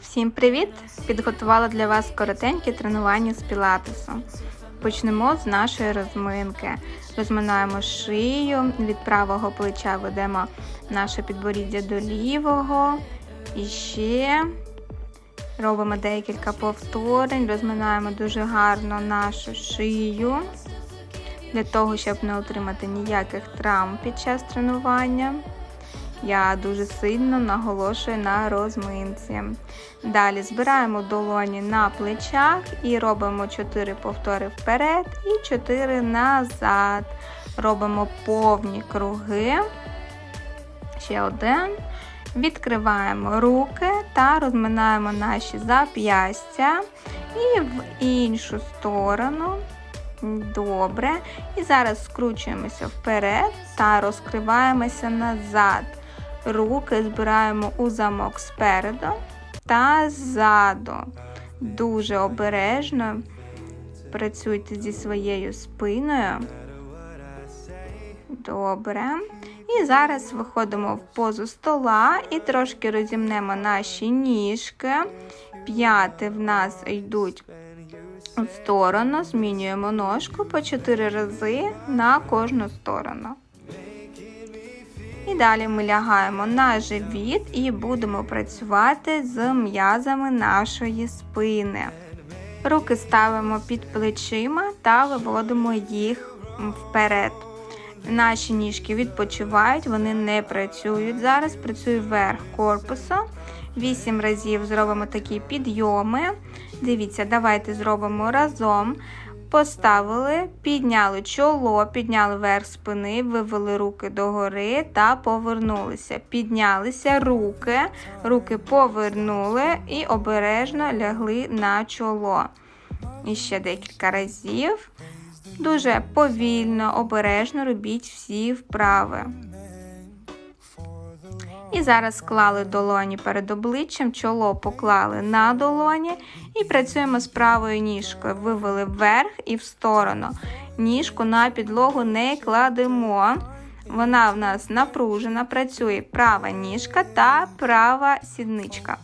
Всім привіт! Підготувала для вас коротеньке тренування з пілатесу. Почнемо з нашої розминки. Розминаємо шию, від правого плеча ведемо наше підборіддя до лівого. І ще робимо декілька повторень, розминаємо дуже гарно нашу шию, для того, щоб не отримати ніяких травм під час тренування. Я дуже сильно наголошую на розминці. Далі збираємо долоні на плечах і робимо 4 повтори вперед і 4 назад. Робимо повні круги. Ще один. Відкриваємо руки та розминаємо наші зап'ястя і в іншу сторону. Добре. І зараз скручуємося вперед та розкриваємося назад. Руки збираємо у замок спереду та ззаду. Дуже обережно працюйте зі своєю спиною. Добре. І зараз виходимо в позу стола і трошки розімнемо наші ніжки. П'яти в нас йдуть у сторону, змінюємо ножку по 4 рази на кожну сторону. І далі ми лягаємо на живіт і будемо працювати з м'язами нашої спини. Руки ставимо під плечима та виводимо їх вперед. Наші ніжки відпочивають, вони не працюють. Зараз працює верх корпусу. 8 разів зробимо такі підйоми. Дивіться, давайте зробимо разом. Поставили, підняли чоло, підняли верх спини, вивели руки догори та повернулися. Піднялися руки, руки повернули і обережно лягли на чоло. І ще декілька разів. Дуже повільно, обережно робіть всі вправи. І зараз склали долоні перед обличчям, чоло поклали на долоні і працюємо з правою ніжкою. Вивели вверх і в сторону. Ніжку на підлогу не кладемо. Вона в нас напружена, працює права ніжка та права сідничка.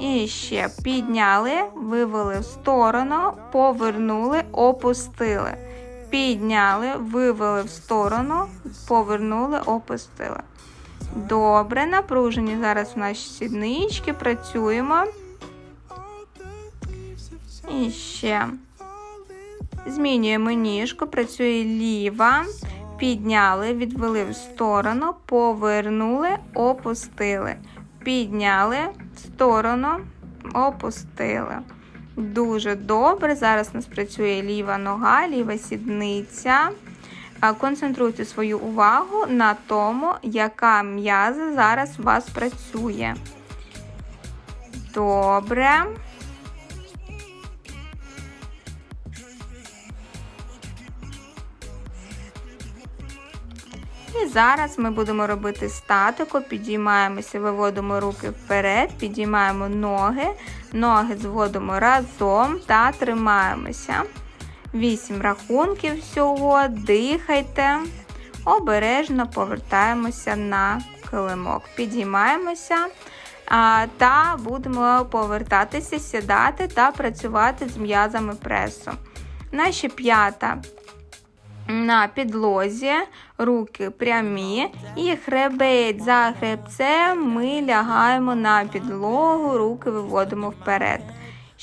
І ще підняли, вивели в сторону, повернули, опустили. Підняли, вивели в сторону, повернули, опустили. Добре, напружені зараз в наші сіднички, працюємо. І ще змінюємо ніжку, працює ліва. Підняли, відвели в сторону, повернули, опустили. Підняли в сторону, опустили. Дуже добре. Зараз у нас працює ліва нога, ліва сідниця. Концентруйте свою увагу на тому, яка м'яза зараз у вас працює. Добре. І зараз ми будемо робити статику, підіймаємося, виводимо руки вперед, підіймаємо ноги, ноги зводимо разом та тримаємося. 8 рахунків всього, дихайте, обережно повертаємося на килимок. Підіймаємося та будемо повертатися, сідати та працювати з м'язами пресу. Наші п'ята на підлозі, руки прямі, і хребець за хребцем ми лягаємо на підлогу, руки виводимо вперед.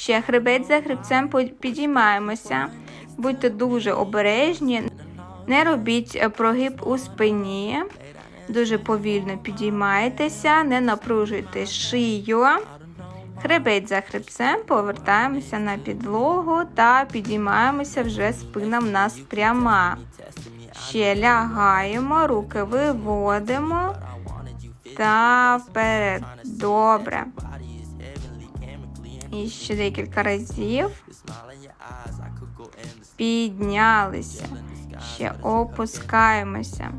Ще хребець за хребцем підіймаємося. Будьте дуже обережні, не робіть прогиб у спині. Дуже повільно підіймаєтеся, не напружуйте шию. Хребець за хребцем повертаємося на підлогу та підіймаємося вже спина в нас пряма. Ще лягаємо, руки виводимо та вперед. Добре. І ще декілька разів. Піднялися. Ще опускаємося.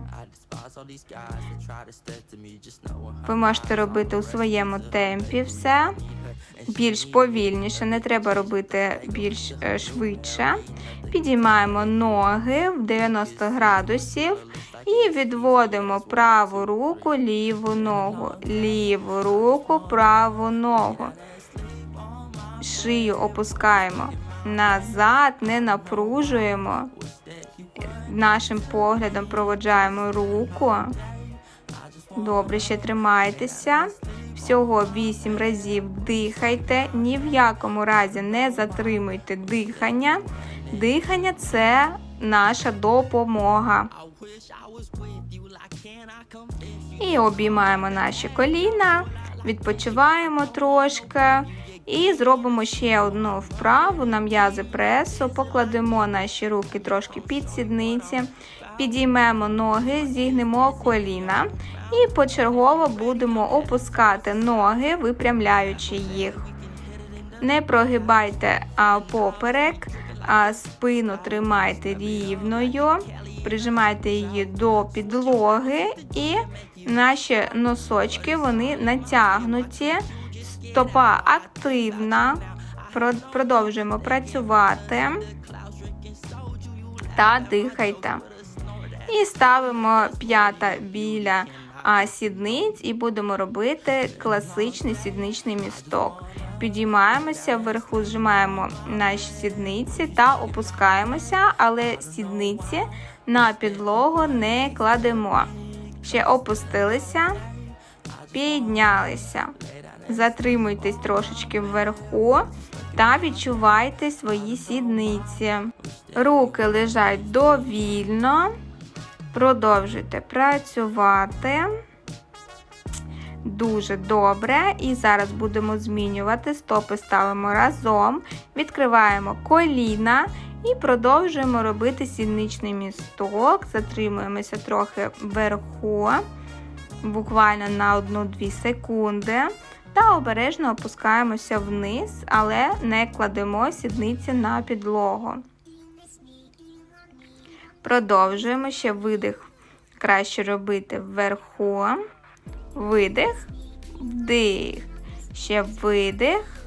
Ви можете робити у своєму темпі все. Більш повільніше, не треба робити більш е, швидше. Підіймаємо ноги в 90 градусів і відводимо праву руку, ліву ногу, ліву руку, праву ногу. Шию опускаємо назад, не напружуємо. Нашим поглядом проводжаємо руку. Добре, ще тримайтеся. Всього 8 разів дихайте. Ні в якому разі не затримуйте дихання. Дихання це наша допомога. І обіймаємо наші коліна, відпочиваємо трошки. І зробимо ще одну вправу на м'язи пресу. Покладемо наші руки трошки під сідниці, підіймемо ноги, зігнемо коліна і почергово будемо опускати ноги, випрямляючи їх. Не прогибайте поперек, а спину тримайте рівною, прижимайте її до підлоги, і наші носочки вони натягнуті. Стопа активна. Продовжуємо працювати та дихайте. І ставимо п'ята біля сідниць і будемо робити класичний сідничний місток. Підіймаємося вверху, зжимаємо наші сідниці та опускаємося, але сідниці на підлогу не кладемо. Ще опустилися, піднялися. Затримуйтесь трошечки вверху та відчувайте свої сідниці. Руки лежать довільно. Продовжуйте працювати. Дуже добре. І зараз будемо змінювати. Стопи ставимо разом, відкриваємо коліна і продовжуємо робити сідничний місток. Затримуємося трохи вверху, буквально на 1-2 секунди. Та обережно опускаємося вниз, але не кладемо сідниці на підлогу. Продовжуємо ще видих. Краще робити вверху, видих, вдих, ще видих,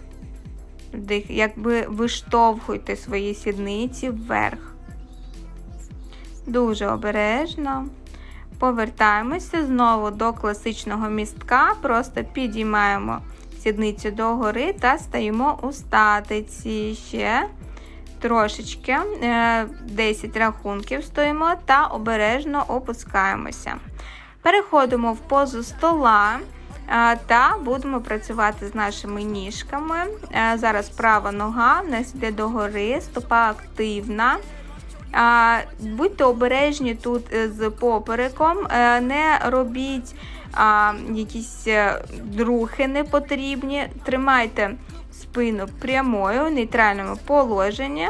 вдих, якби виштовхуйте свої сідниці вверх. Дуже обережно. Повертаємося знову до класичного містка, просто підіймаємо сідницю догори та стаємо у статиці ще трошечки 10 е, рахунків стоїмо та обережно опускаємося. Переходимо в позу стола е, та будемо працювати з нашими ніжками. Е, зараз права нога в нас йде догори, стопа активна. Будьте обережні тут з попереком, не робіть якісь рухи непотрібні. Тримайте спину прямою в нейтральному положенні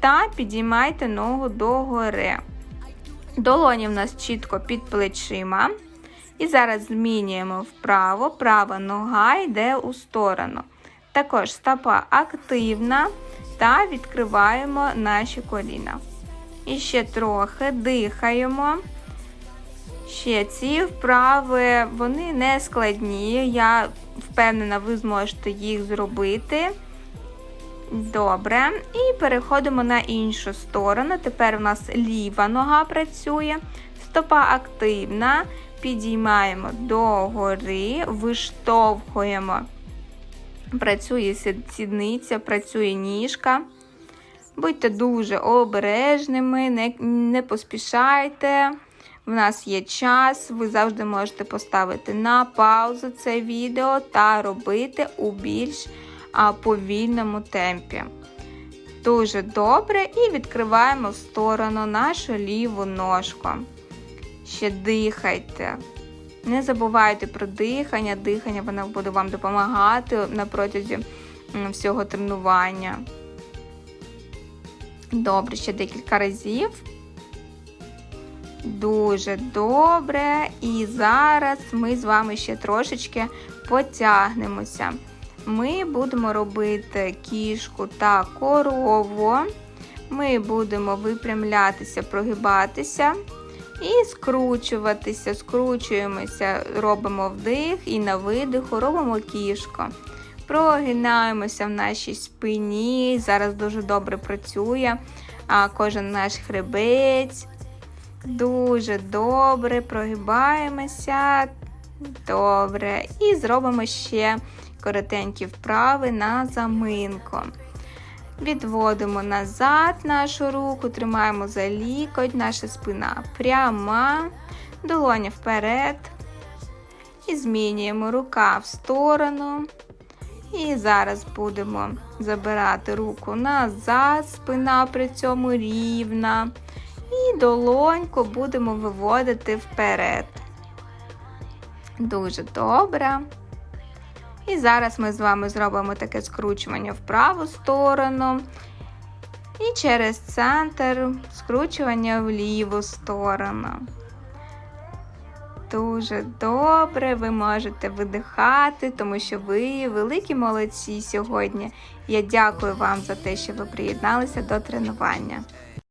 та підіймайте ногу догори. Долоні в нас чітко під плечима. І зараз змінюємо вправо, права нога йде у сторону. Також стопа активна та відкриваємо наші коліна. І ще трохи дихаємо. Ще ці вправи, вони не складні. Я впевнена, ви зможете їх зробити. Добре. І переходимо на іншу сторону. Тепер у нас ліва нога працює. Стопа активна. Підіймаємо догори, виштовхуємо. Працює сідниця, працює ніжка. Будьте дуже обережними, не, не поспішайте. В нас є час, ви завжди можете поставити на паузу це відео та робити у більш а, повільному темпі. Дуже добре, і відкриваємо в сторону нашу ліву ножку. Ще дихайте. Не забувайте про дихання, дихання воно буде вам допомагати на протязі всього тренування. Добре, ще декілька разів. Дуже добре. І зараз ми з вами ще трошечки потягнемося. Ми будемо робити кішку та корову. Ми будемо випрямлятися, прогибатися і скручуватися, скручуємося, робимо вдих і на видиху робимо кішку. Прогинаємося в нашій спині. Зараз дуже добре працює кожен наш хребець. Дуже добре, прогибаємося. Добре. І зробимо ще коротенькі вправи на заминку. Відводимо назад нашу руку, тримаємо за лікоть, наша спина пряма, долоня вперед. І змінюємо рука в сторону. І зараз будемо забирати руку назад, спина при цьому рівна. І долоньку будемо виводити вперед. Дуже добре. І зараз ми з вами зробимо таке скручування в праву сторону. І через центр скручування в ліву сторону. Дуже добре, ви можете видихати, тому що ви великі молодці сьогодні. Я дякую вам за те, що ви приєдналися до тренування.